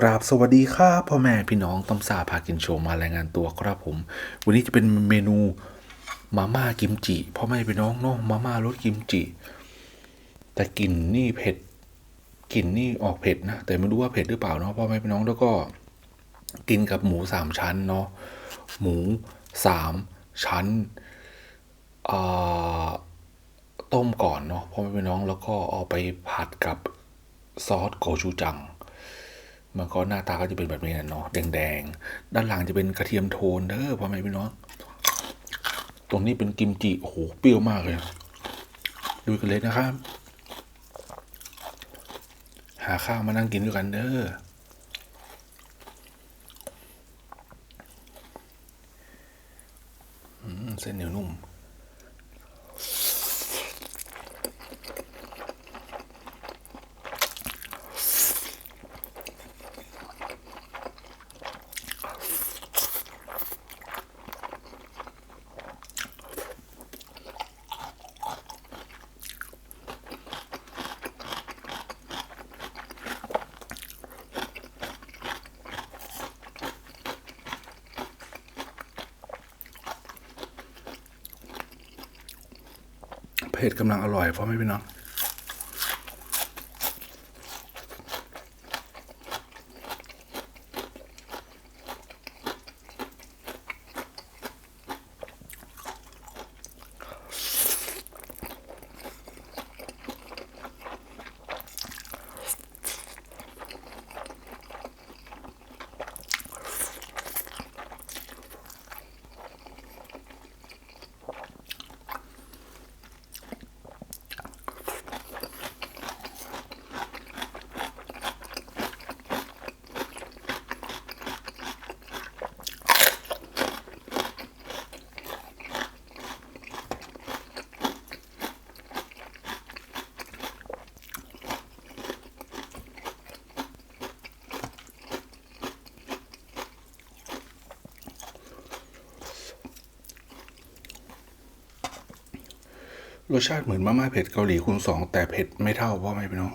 กราบสวัสดีครับพ่อแม่พี่น้องต้มซาพากินโชว์มารายงานตัวครับผม วันนี้จะเป็นเมนูมาม่ากิมจิพ่อแม่พี่น้องเนาะมาม่ารสกิมจิ แต่กลิ่นนี่เผ็ดกลิ่นนี่ออกเผ็ดนะแต่ไม่รู้ว่าเผ็ดหรือเปล่าเนาะพ่อแม่พี่น้องแล้วก็ กินกับหมูสามชั้นเนาะหมูสามชั้นต้มก่อนเนาะพ่อแม่พี่น้องแล้วก็เอาไปผัดกับซอสโกชูจัง มันก็หน้าตาก็จะเป็นแบบนี้นะเนาะแดงๆ ด้านหลังจะเป็นกระเทียมโทนเด้อพ่อแม่พี่น้อง ตรงนี้เป็นกิมจิโอ้โหเปรี้ยวมากเลย ดูกันเลยนะครับ หาข้าวมานั่งกินด้วยกันเด้อเส้นเหนียวนุ่ม เผ็ดกำลังอร่อยเพราะไม่พี่น้อง รสชาติเหมือนมาม่าเผ็ดเกาหลีคูณสองแต่เผ็ดไม่เท่าพ่อไม่พี่น้อง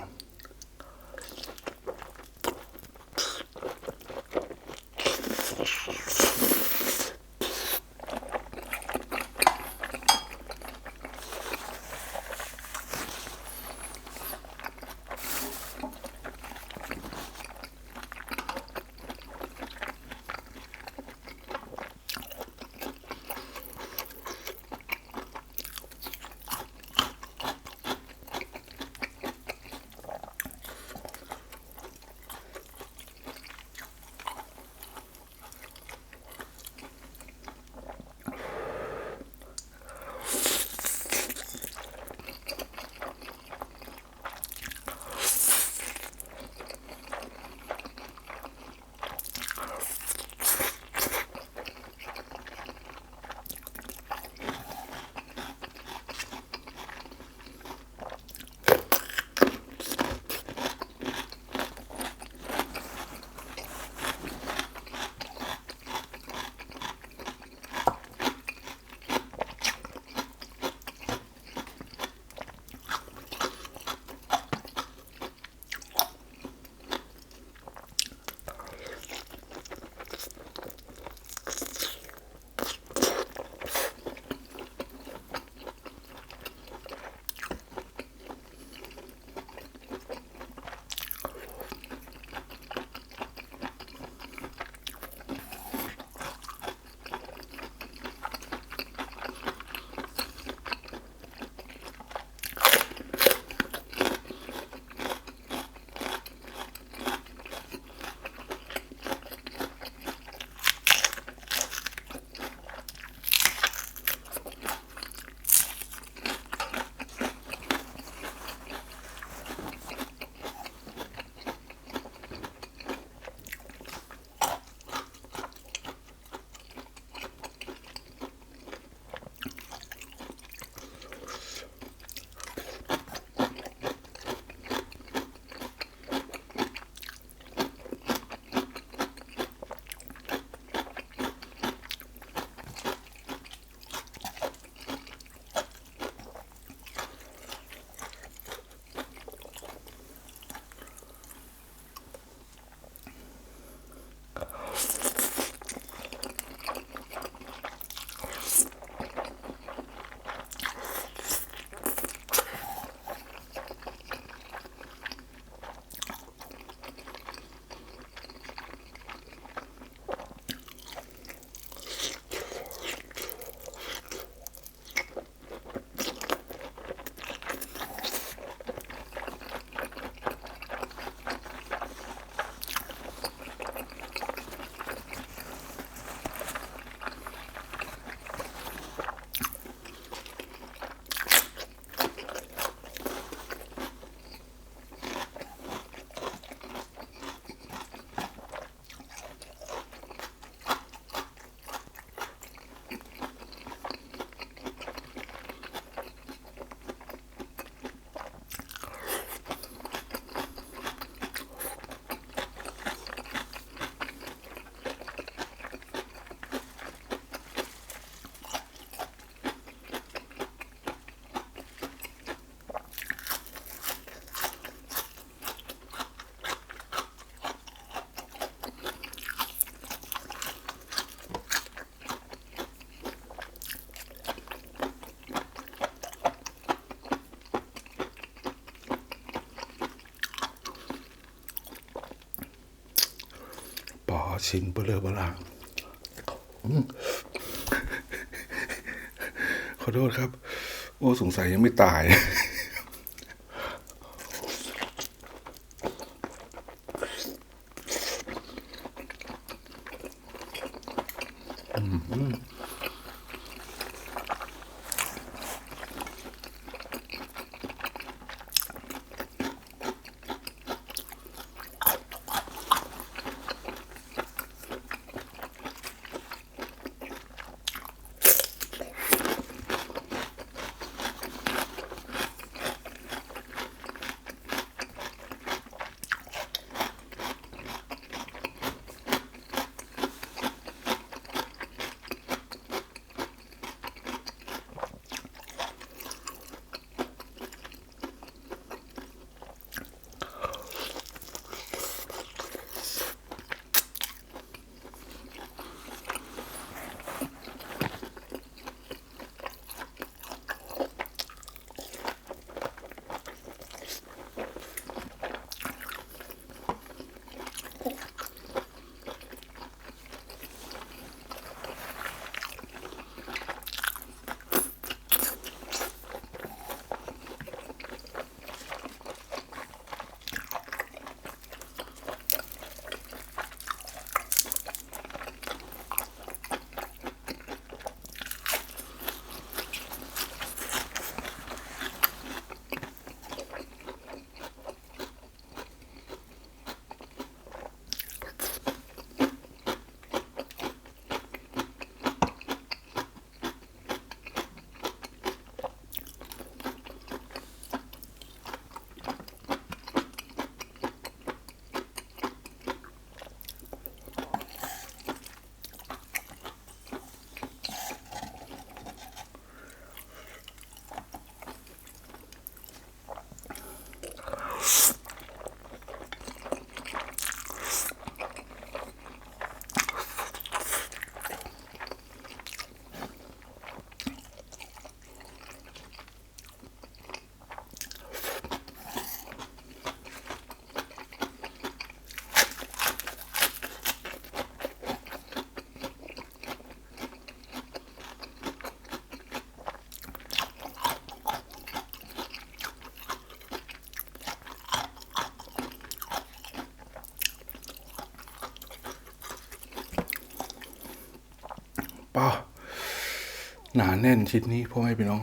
ชิ้นเบลอเบลางอืมขอโทษครับ โอ้สงสัยยังไม่ตาย ป้าหนาแน่นชิดนนี้พ่อแม่พี่น้อง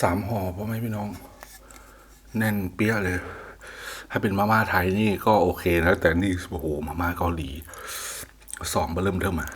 สามห่อพ่อแม่พี่น้อง แน่นเปี้ยเลย ถ้าเป็นมาม่าไทยนี่ก็โอเคนะแต่นี่โอ้โหมาม่าเกาหลีสองเบอร์เริ่มเทิมอะ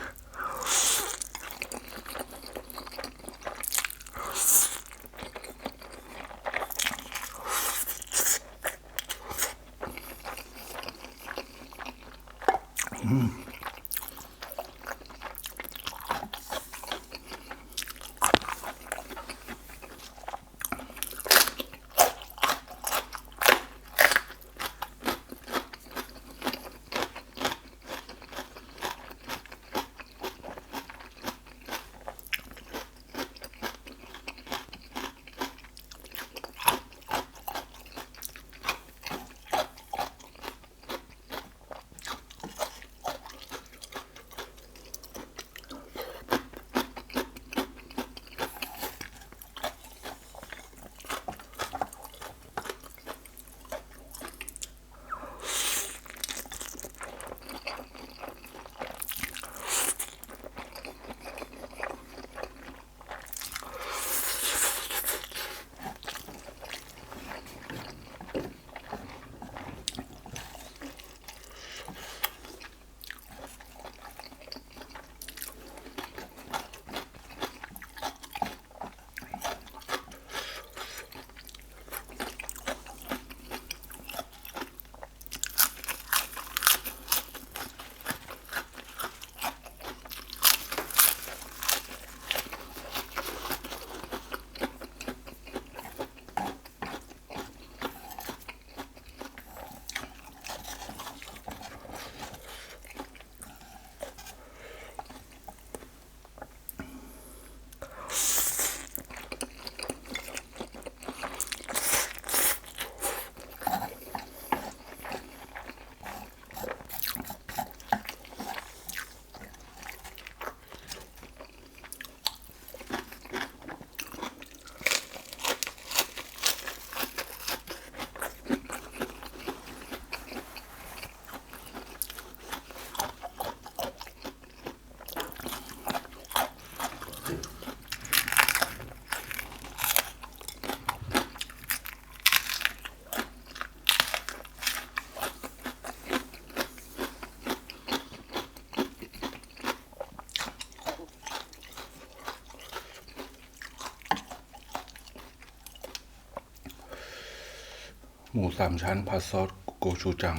หมูสามชั้นผัดซอสโกชูจัง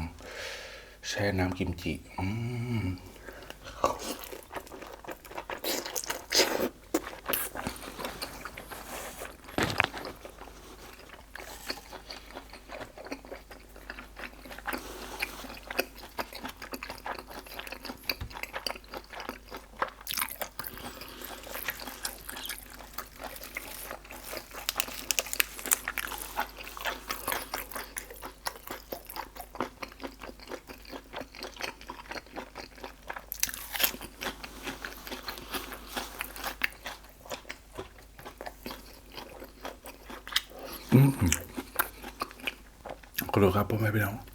แช่น้ำกิมจิ อืม ขอ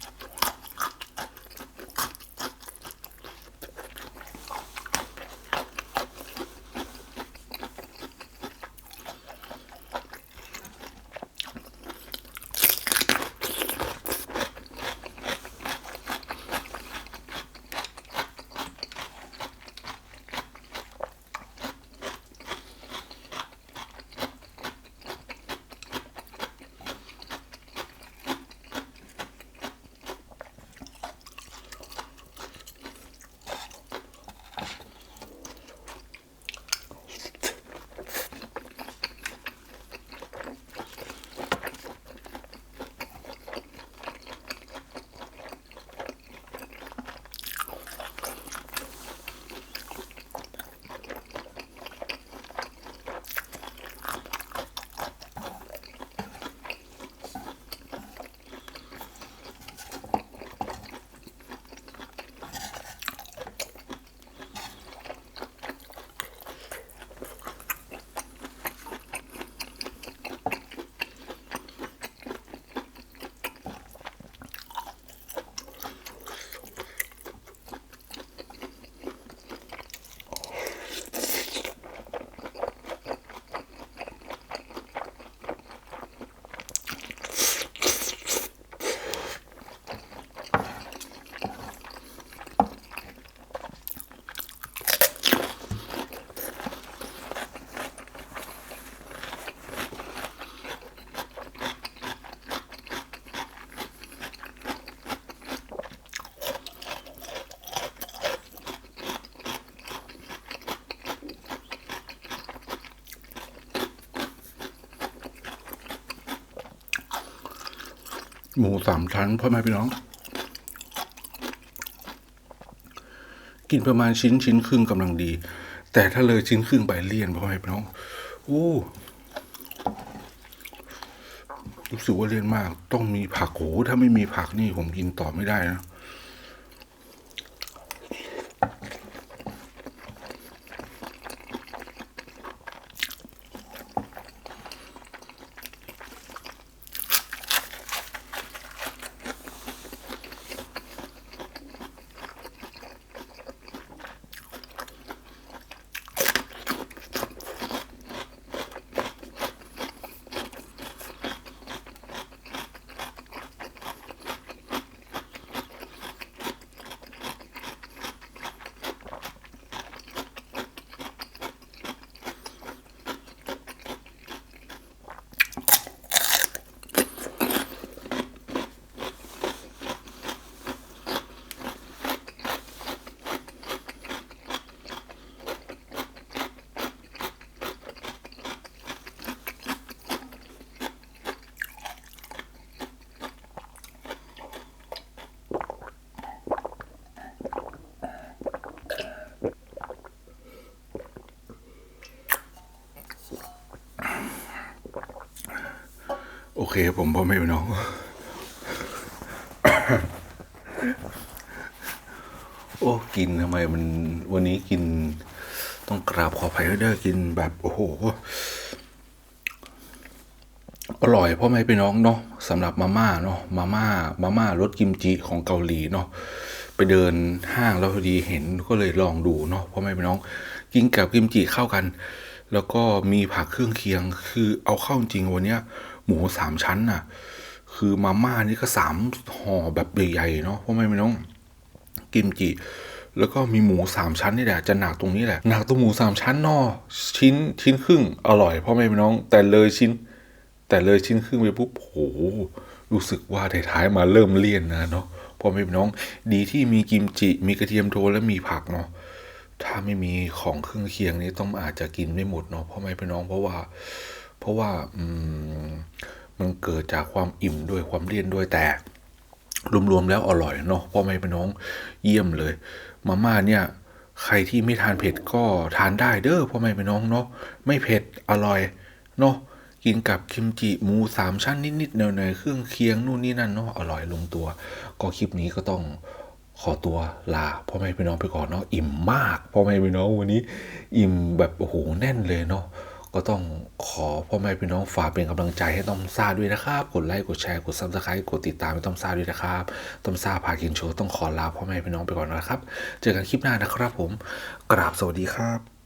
หมูสามชั้นพ่อแม่พี่น้อง กินประมาณชิ้นชิ้นครึ่งกำลังดี แต่ถ้าเลยชิ้นครึ่งไปเลี่ยนพ่อแม่พี่น้องอู้รู้สึกว่าเลี่ยนมาก ต้องมีผักโหถ้าไม่มีผักนี่ผมกินต่อไม่ได้นะ โอเคผมพ่อแม่พี่น้อง โอ้กินทำไมมันวันนี้กินต้องกราบขออภัยด้วยกินแบบโอ้โหอร่อยพ่อแม่พี่น้องเนาะสำหรับมาม่าเนาะมาม่ามาม่ารสกิมจิของเกาหลีเนาะไปเดินห้างแล้วพอดีเห็นก็เลยลองดูเนาะพ่อแม่พี่น้อง กินกับกิมจิเข้ากัน แล้วก็มีผักเครื่องเคียงคือเอาเข้าจริงวันเนี้ย หมูสามชั้นน่ะ คือมาม่านี่ก็สามห่อแบบใหญ่ๆเนาะพ่อแม่พี่น้องกิมจิแล้วก็มีหมูสามชั้นนี่แหละจะหนักตรงนี้แหละหนักตรงหมูสามชั้นเนอชิ้นชิ้นครึ่งอร่อยพ่อแม่พี่น้อง แต่เลยชิ้น แต่เลยชิ้นครึ่งไปปุ๊บโหรู้สึกว่าท้ายๆมาเริ่มเลี่ยนนะเนาะพ่อแม่พี่น้อง ดีที่มีกิมจิ มีกระเทียมโทนและมีผักเนาะถ้าไม่มีของเครื่องเคียงนี้ต้องอาจจะกินไม่หมดเนาะพ่อแม่พี่น้องเพราะว่า เพราะว่าอืมมันเกิดจากความอิ่มด้วยความเลี่ยนด้วยแต่ รวมๆแล้วอร่อยเนาะพ่อแม่พี่น้องเยี่ยมเลย มาม่าเนี่ยใครที่ไม่ทานเผ็ดก็ทานได้เด้อพ่อแม่พี่น้องเนาะไม่เผ็ดอร่อยเนาะกินกับคิมจิหมูสามชั้นนิดๆหน่อยๆเครื่องเคียงนู่นนี่นั่นเนาะอร่อยลงตัว ก็คลิปนี้ก็ต้องขอตัวลาพ่อแม่พี่น้องไปก่อนเนาะอิ่มมากพ่อแม่พี่น้องวันนี้ อิ่มแบบโอ้โหแน่นเลยเนาะ ก็ต้องขอพ่อแม่พี่น้องฝากเป็นกำลังใจให้ต้อมซาด้วยนะครับ กดไลค์กดแชร์กดซับสไครต์กดติดตามให้ต้อมซาด้วยนะครับต้อมซาพากินโชว์ต้องขอลาพ่อแม่พี่น้องไปก่อนนะครับ เจอกันคลิปหน้านะครับผมกราบสวัสดีครับ